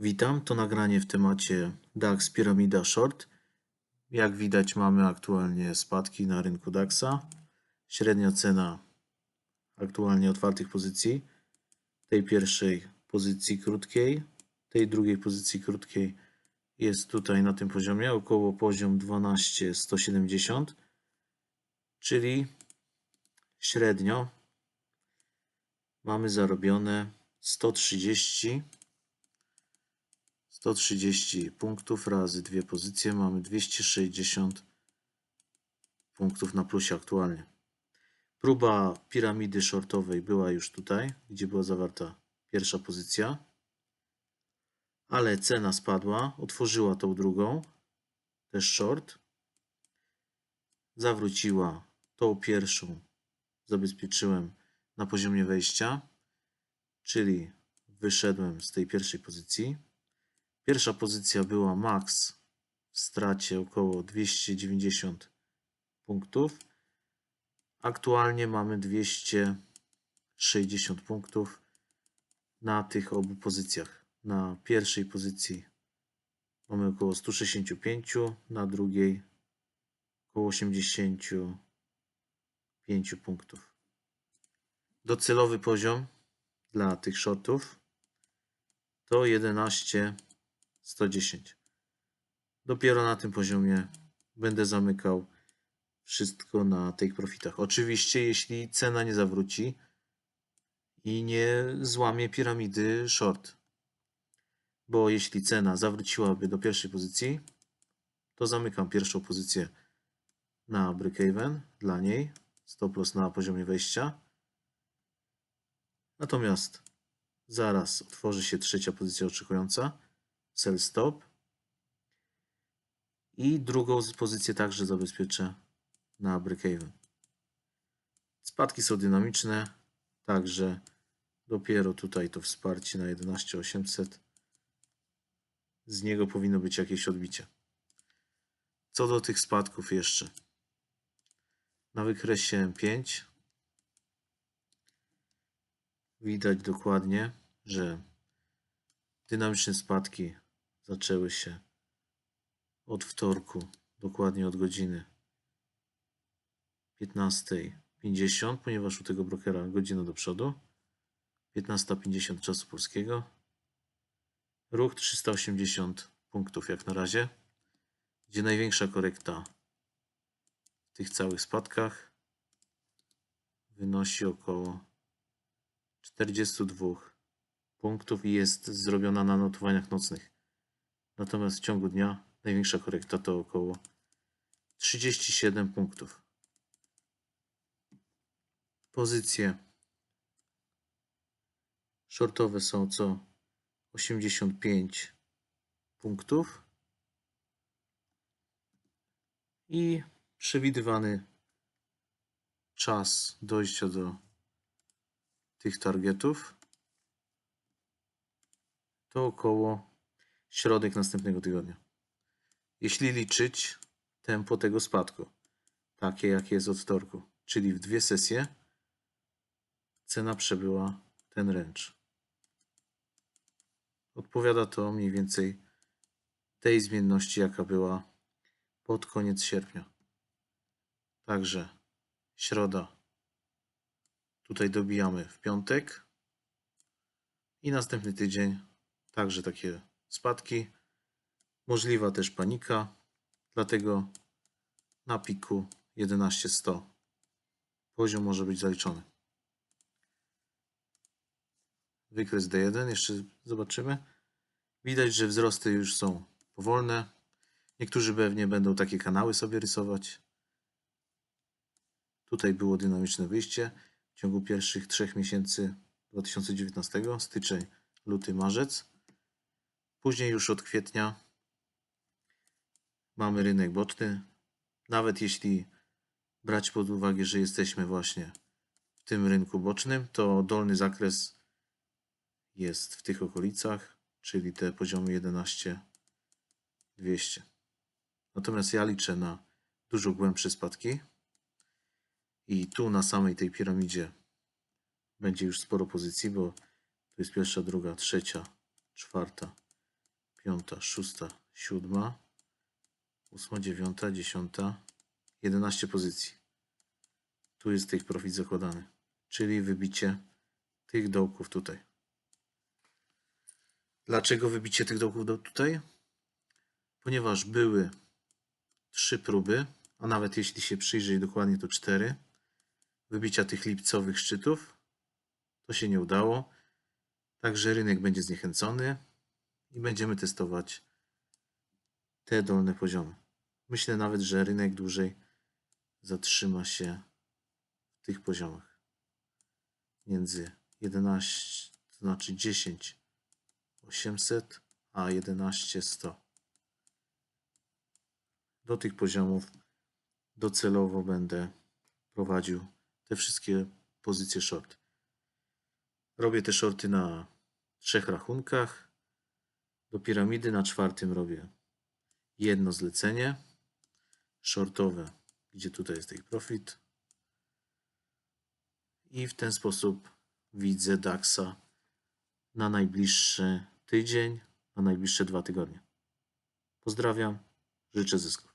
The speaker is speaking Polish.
Witam, to nagranie w temacie DAX Piramida Short. Jak widać mamy aktualnie spadki na rynku DAXa. Średnia cena aktualnie otwartych pozycji, tej pierwszej pozycji krótkiej, tej drugiej pozycji krótkiej jest tutaj na tym poziomie, około poziom 12170, czyli średnio mamy zarobione 130 130 punktów razy dwie pozycje mamy 260 punktów na plusie aktualnie. Próba piramidy shortowej była już tutaj, gdzie była zawarta pierwsza pozycja, ale cena spadła, otworzyła tą drugą, też short, zawróciła tą pierwszą, zabezpieczyłem na poziomie wejścia, czyli wyszedłem z tej pierwszej pozycji. Pierwsza pozycja była max w stracie około 290 punktów. Aktualnie mamy 260 punktów na tych obu pozycjach. Na pierwszej pozycji mamy około 165, na drugiej około 85 punktów. Docelowy poziom dla tych shortów to 11 110. Dopiero na tym poziomie będę zamykał wszystko na tych profitach. Oczywiście, jeśli cena nie zawróci i nie złamie piramidy short. Bo jeśli cena zawróciłaby do pierwszej pozycji, to zamykam pierwszą pozycję na break-even dla niej, stop loss na poziomie wejścia. Natomiast zaraz otworzy się trzecia pozycja oczekująca sell stop. I drugą pozycję także zabezpieczę na break-even. Spadki są dynamiczne, także dopiero tutaj to wsparcie na 11800. Z niego powinno być jakieś odbicie. Co do tych spadków jeszcze. Na wykresie M5 widać dokładnie, że dynamiczne spadki zaczęły się od wtorku, dokładnie od godziny 15.50, ponieważ u tego brokera godzina do przodu. 15.50 czasu polskiego. Ruch 380 punktów jak na razie, gdzie największa korekta w tych całych spadkach wynosi około 42 punktów i jest zrobiona na notowaniach nocnych. Natomiast w ciągu dnia największa korekta to około 37 punktów. Pozycje shortowe są co 85 punktów i przewidywany czas dojścia do tych targetów to około środek następnego tygodnia. Jeśli liczyć tempo tego spadku, takie jakie jest od wtorku, czyli w dwie sesje, cena przebyła ten ręcz. Odpowiada to mniej więcej tej zmienności, jaka była pod koniec sierpnia. Także środa. Tutaj dobijamy w piątek i następny tydzień także takie spadki. Możliwa też panika, dlatego na piku 11100 poziom może być zaliczony. Wykres D1, jeszcze zobaczymy. Widać, że wzrosty już są powolne. Niektórzy pewnie będą takie kanały sobie rysować. Tutaj było dynamiczne wyjście w ciągu pierwszych trzech miesięcy 2019, styczeń, luty, marzec. Później już od kwietnia mamy rynek boczny. Nawet jeśli brać pod uwagę, że jesteśmy właśnie w tym rynku bocznym, to dolny zakres jest w tych okolicach, czyli te poziomy 11,200. Natomiast ja liczę na dużo głębsze spadki i tu na samej tej piramidzie będzie już sporo pozycji, bo tu jest pierwsza, druga, trzecia, czwarta, piąta, szósta, siódma, ósma, dziewiąta, dziesiąta, 11 pozycji. Tu jest tych profit zakładany, czyli wybicie tych dołków tutaj. Dlaczego wybicie tych dołków do tutaj? Ponieważ były trzy próby, a nawet jeśli się przyjrzeć dokładnie, to cztery wybicia tych lipcowych szczytów. To się nie udało. Także rynek będzie zniechęcony i będziemy testować te dolne poziomy. Myślę nawet, że rynek dłużej zatrzyma się w tych poziomach. Między 11, to znaczy 10 800, a 11 100. Do tych poziomów docelowo będę prowadził te wszystkie pozycje short. Robię te shorty na trzech rachunkach. Do piramidy na czwartym robię jedno zlecenie shortowe, gdzie tutaj jest take profit. I w ten sposób widzę DAXa na najbliższy tydzień, na najbliższe dwa tygodnie. Pozdrawiam, życzę zysków.